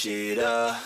shit up.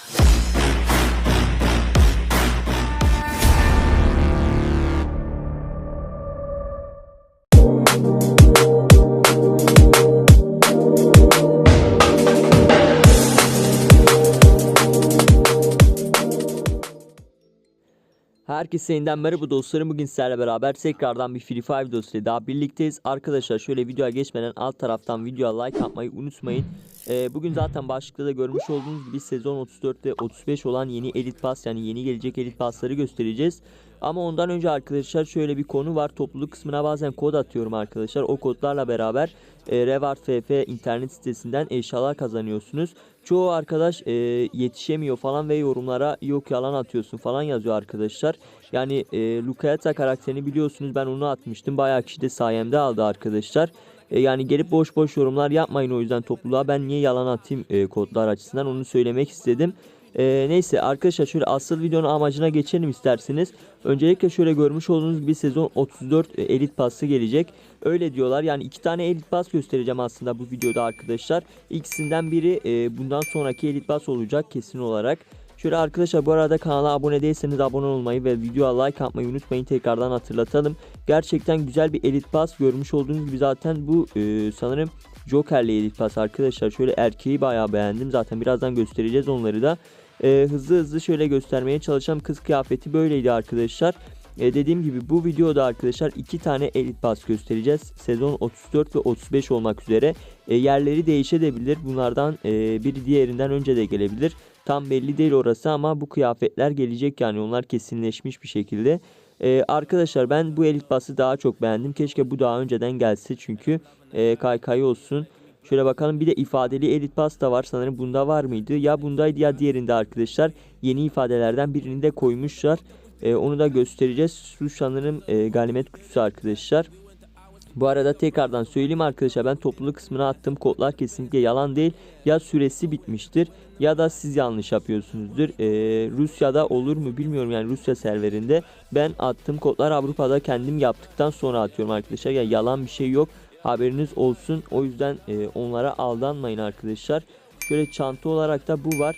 Herkese yeniden merhaba dostlarım. Bugün sizlerle beraber tekrardan bir Free Fire videosuyla daha birlikteyiz. Arkadaşlar şöyle videoya geçmeden alt taraftan videoya like atmayı unutmayın. Ee, bugün zaten başlıkta da görmüş olduğunuz gibi sezon 34 ve 35 olan yeni Elite Pass yani yeni gelecek Elite Pass'ları göstereceğiz. Ama ondan önce arkadaşlar şöyle bir konu var. Topluluk kısmına bazen kod atıyorum arkadaşlar. O kodlarla beraber e, Revart FF internet sitesinden eşyalar kazanıyorsunuz. Çoğu arkadaş e, yetişemiyor falan ve yorumlara yok yalan atıyorsun falan yazıyor arkadaşlar. Yani e, Lukayata karakterini biliyorsunuz ben onu atmıştım. Bayağı kişi de sayemde aldı arkadaşlar. E, yani gelip boş boş yorumlar yapmayın o yüzden topluluğa ben niye yalan atayım e, kodlar açısından onu söylemek istedim. E, neyse arkadaşlar şöyle asıl videonun amacına geçelim isterseniz. Öncelikle şöyle görmüş olduğunuz gibi sezon 34 e, Elite Pass'ı gelecek. Öyle diyorlar yani iki tane Elite Pass göstereceğim aslında bu videoda arkadaşlar. İkisinden biri e, bundan sonraki Elite Pass olacak kesin olarak. Şöyle arkadaşlar bu arada kanala abone değilseniz abone olmayı ve videoya like atmayı unutmayın tekrardan hatırlatalım. Gerçekten güzel bir Elite Pass görmüş olduğunuz gibi zaten bu e, sanırım Joker'le Elite Pass arkadaşlar. Şöyle erkeği bayağı beğendim zaten birazdan göstereceğiz onları da. E, hızlı hızlı şöyle göstermeye çalışacağım. Kız kıyafeti böyleydi arkadaşlar. E, dediğim gibi bu videoda arkadaşlar iki tane Elite Pass göstereceğiz. Sezon 34 ve 35 olmak üzere. E, yerleri değişebilir. Bunlardan e, biri diğerinden önce de gelebilir. Tam belli değil orası ama bu kıyafetler gelecek yani onlar kesinleşmiş bir şekilde. E, arkadaşlar ben bu Elite Pass'ı daha çok beğendim. Keşke bu daha önceden gelse çünkü e, kaykay olsun. Şöyle bakalım bir de ifadeli Elite Pass da var sanırım bunda var mıydı? Ya bundaydı ya diğerinde arkadaşlar. Yeni ifadelerden birini de koymuşlar. E, onu da göstereceğiz. Şu sanırım e, ganimet kutusu arkadaşlar. Bu arada tekrardan söyleyeyim arkadaşlar ben topluluk kısmına attığım kodlar kesinlikle yalan değil. Ya süresi bitmiştir ya da siz yanlış yapıyorsunuzdur. Ee, Rusya'da olur mu bilmiyorum yani Rusya serverinde. Ben attığım kodlar Avrupa'da kendim yaptıktan sonra atıyorum arkadaşlar. Yani yalan bir şey yok haberiniz olsun. O yüzden e, onlara aldanmayın arkadaşlar. Şöyle çanta olarak da bu var.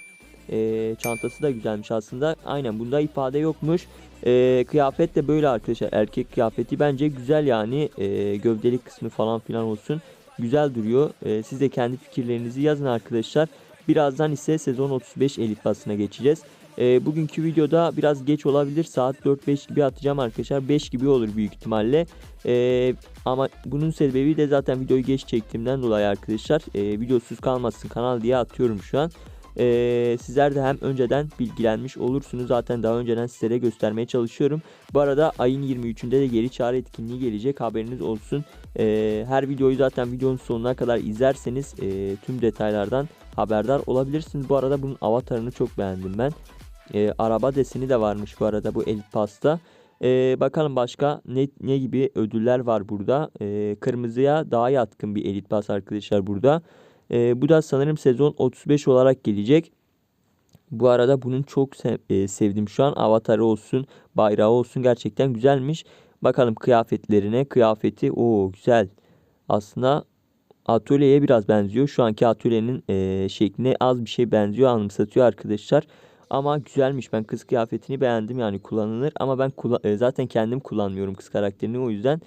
E, çantası da güzelmiş aslında. Aynen bunda ifade yokmuş. E, kıyafet de böyle arkadaşlar. Erkek kıyafeti bence güzel yani. E, gövdelik kısmı falan filan olsun. Güzel duruyor. E, siz de kendi fikirlerinizi yazın arkadaşlar. Birazdan ise sezon 35 elit basına geçeceğiz. E, bugünkü videoda biraz geç olabilir. Saat 4-5 gibi atacağım arkadaşlar. 5 gibi olur büyük ihtimalle. E, ama bunun sebebi de zaten videoyu geç çektiğimden dolayı arkadaşlar. E, videosuz kalmasın kanal diye atıyorum şu an. Ee, sizler de hem önceden bilgilenmiş olursunuz. Zaten daha önceden sizlere göstermeye çalışıyorum. Bu arada ayın 23'ünde de geri çağrı etkinliği gelecek. Haberiniz olsun. Ee, her videoyu zaten videonun sonuna kadar izlerseniz e, tüm detaylardan haberdar olabilirsiniz. Bu arada bunun avatarını çok beğendim ben. Ee, araba deseni de varmış bu arada bu Elite Pass'ta. Ee, bakalım başka ne, ne gibi ödüller var burada. Ee, kırmızıya daha yatkın bir Elite Pass arkadaşlar burada. Ee, bu da sanırım sezon 35 olarak gelecek. Bu arada bunun çok sev, e, sevdim şu an. Avatarı olsun, bayrağı olsun gerçekten güzelmiş. Bakalım kıyafetlerine. Kıyafeti o güzel. Aslında atölyeye biraz benziyor. Şu anki atölyenin e, şekline az bir şey benziyor anımsatıyor arkadaşlar. Ama güzelmiş. Ben kız kıyafetini beğendim yani kullanılır. Ama ben kullan e, zaten kendim kullanmıyorum kız karakterini o yüzden.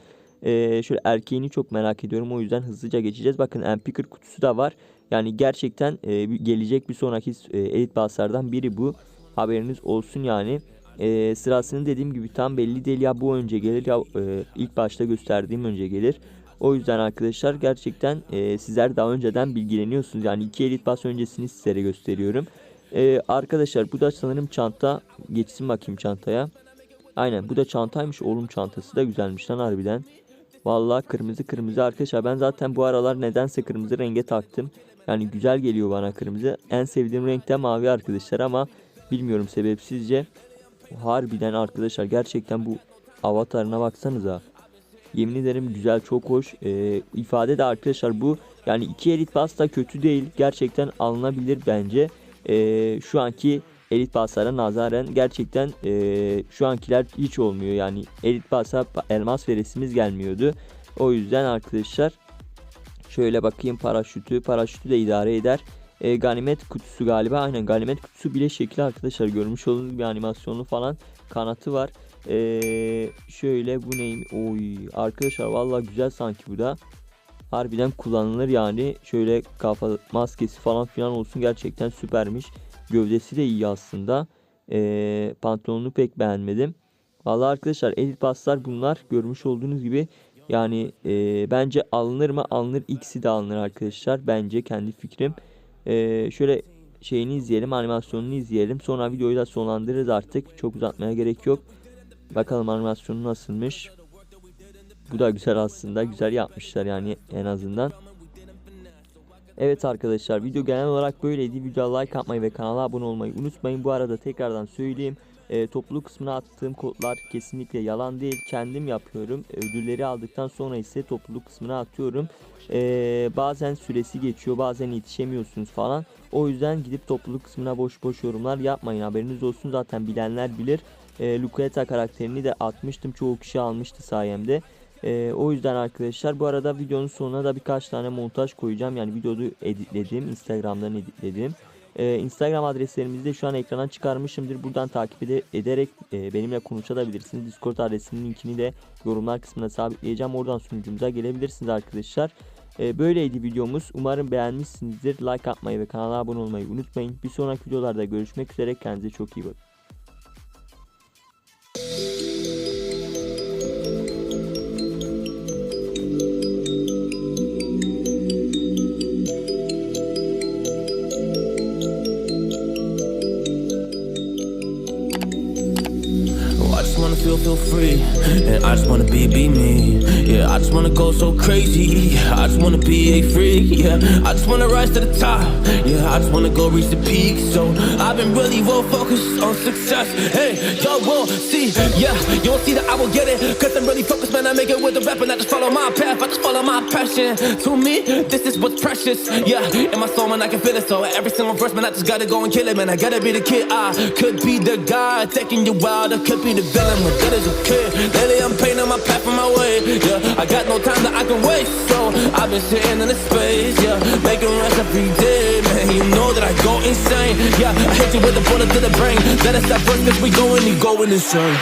E, şöyle erkeğini çok merak ediyorum. O yüzden hızlıca geçeceğiz. Bakın MP40 kutusu da var. Yani gerçekten e, gelecek bir sonraki e, Elite Pass'lardan biri bu. Haberiniz olsun yani. E, sırasını dediğim gibi tam belli değil ya bu önce gelir ya e, ilk başta gösterdiğim önce gelir. O yüzden arkadaşlar gerçekten e, sizler daha önceden bilgileniyorsunuz. Yani iki Elite Pass öncesini sizlere gösteriyorum. E, arkadaşlar bu da sanırım çanta. Geçsin bakayım çantaya. Aynen bu da çantaymış. Oğlum çantası da güzelmiş lan harbiden. Vallahi kırmızı kırmızı arkadaşlar. Ben zaten bu aralar nedense kırmızı renge taktım. Yani güzel geliyor bana kırmızı. En sevdiğim renk de mavi arkadaşlar ama bilmiyorum sebepsizce. Harbiden arkadaşlar gerçekten bu avatarına baksanıza. Yemin ederim güzel çok hoş. Ee, ifade de arkadaşlar bu yani iki elit pass da kötü değil. Gerçekten alınabilir bence. Ee, şu anki elit passlara nazaren gerçekten e, şu ankiler hiç olmuyor. Yani elit passa elmas veresimiz gelmiyordu. O yüzden arkadaşlar Şöyle bakayım paraşütü. Paraşütü de idare eder. E, ganimet kutusu galiba. Aynen ganimet kutusu bile şekli arkadaşlar. Görmüş olduğunuz bir animasyonlu falan kanatı var. E, şöyle bu neyim? Oy arkadaşlar vallahi güzel sanki bu da. Harbiden kullanılır yani. Şöyle kafa maskesi falan filan olsun. Gerçekten süpermiş. Gövdesi de iyi aslında. E, pantolonunu pek beğenmedim. Vallahi arkadaşlar edit paslar bunlar. Görmüş olduğunuz gibi yani e, bence alınır mı? Alınır. X'i de alınır arkadaşlar. Bence kendi fikrim. E, şöyle şeyini izleyelim. Animasyonunu izleyelim. Sonra videoyu da sonlandırırız artık. Çok uzatmaya gerek yok. Bakalım animasyonu nasılmış. Bu da güzel aslında. Güzel yapmışlar yani en azından. Evet arkadaşlar video genel olarak böyleydi. Videoya like atmayı ve kanala abone olmayı unutmayın. Bu arada tekrardan söyleyeyim. E, topluluk kısmına attığım kodlar kesinlikle yalan değil. Kendim yapıyorum. Ödülleri aldıktan sonra ise topluluk kısmına atıyorum. E, bazen süresi geçiyor. Bazen yetişemiyorsunuz falan. O yüzden gidip topluluk kısmına boş boş yorumlar yapmayın. Haberiniz olsun zaten bilenler bilir. E, Lucaeta karakterini de atmıştım. Çoğu kişi almıştı sayemde. Ee, o yüzden arkadaşlar bu arada videonun sonuna da birkaç tane montaj koyacağım. Yani videoyu editledim. Instagram'dan editledim. Ee, Instagram adreslerimizi de şu an ekrana çıkarmışımdır. Buradan takip ede- ederek e, benimle konuşabilirsiniz. Discord adresinin linkini de yorumlar kısmına sabitleyeceğim. Oradan sunucumuza gelebilirsiniz arkadaşlar. Ee, böyleydi videomuz. Umarım beğenmişsinizdir. Like atmayı ve kanala abone olmayı unutmayın. Bir sonraki videolarda görüşmek üzere. Kendinize çok iyi bakın. I feel, free, and I just wanna be, be me. Yeah, I just wanna go so crazy. I just wanna be a freak. Yeah, I just wanna rise to the top. Yeah, I just wanna go reach the peak. So I've been really well focused on success. Hey, y'all will see. Yeah, you won't see that I will get it. Cause I'm really focused, man. I make it with the rap and I just follow my path. I just follow my passion. To me, this is what's precious. Yeah, in my soul, man, I can feel it. So every single verse, man, I just gotta go and kill it, man. I gotta be the kid. I could be the guy taking you wild. I could be the villain, that is okay. Lately, I'm painting my path on my way. Yeah, I got no time that I can waste. So I've been sitting in the space. Yeah, making rest every day, man. You know that I go insane. Yeah, I hit you with a bullet to the brain. Let us stop first, cause we going, you going insane.